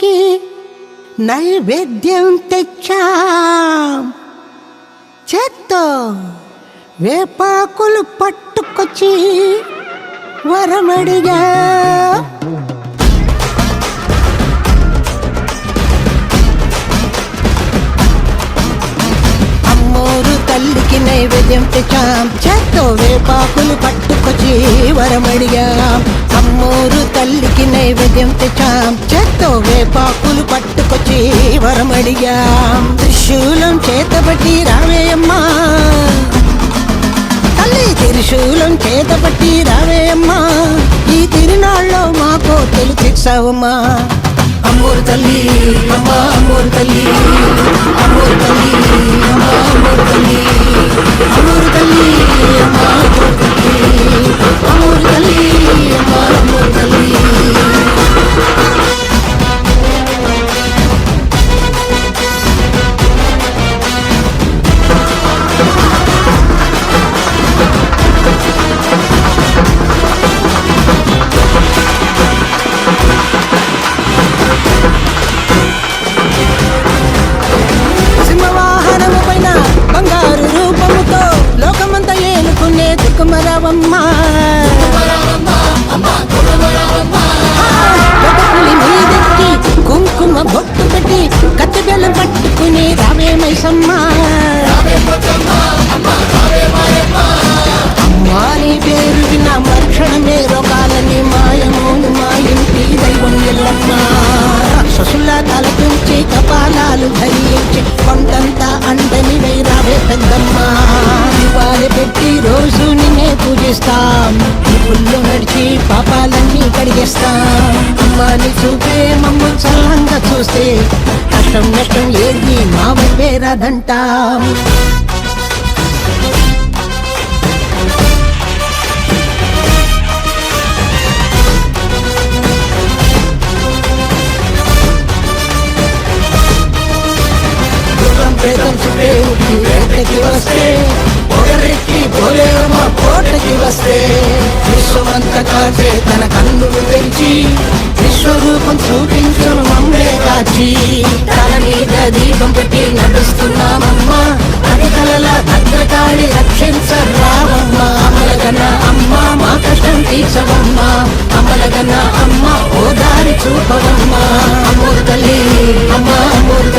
తల్లికి నైవేద్యం తెచ్చాం. చేత్తో వేపాకులు పట్టుకొచ్చి వరమడిగా అమ్మోరు తల్లికి నైవేద్యం తెచ్చాం. చేత్తో వేపాకులు పట్టుకొచ్చి వరమడిగా అమ్మోరు తల్లికి నైవేద్యం తెచ్చాం. చేత్తో వేపాకులు పట్టుకొచ్చి వరమడిగాం త్రిశూలం చేతబట్టి రావేయమ్మా. తల్లి త్రిశూలం చేతబట్టి రావేయమ్మా. ఈ తిరునాళ్ళలో మాకు తెలిసిచ్చావమ్మా అమ్మూరు తల్లి అమ్మ అమ్మూరు తల్లి అమ్మూరు తల్లి. ఏలుకునే దిక్కుమరవమ్మ పులి నిన్నే పూజిస్తాం నీ నడిచి పాపాలన్నీ కడిగేస్తాం. అమ్మాని చూపే మమ్మల్ని చల్లంగా చూస్తే కష్టం నష్టం ఏది మా వైపే రాదంటాం. ప్రేతం చుట్టే వస్తే కోటకి వస్తే విశ్వమంతా కాచే తన కన్నులు తెంచి విశ్వరూపం చూపించను మమ్మే కాచి. తన మీద దీపం పెట్టి నడుస్తున్నామమ్మా. అది కలల భద్రకాళి రక్షించరావమ్మ అమలగన అమ్మ మా కష్టం తీర్చవమ్మ. అమలగన అమ్మ ఓదారి దారి చూపవమ్మ. తల్లి అమ్మ అమ్మోరు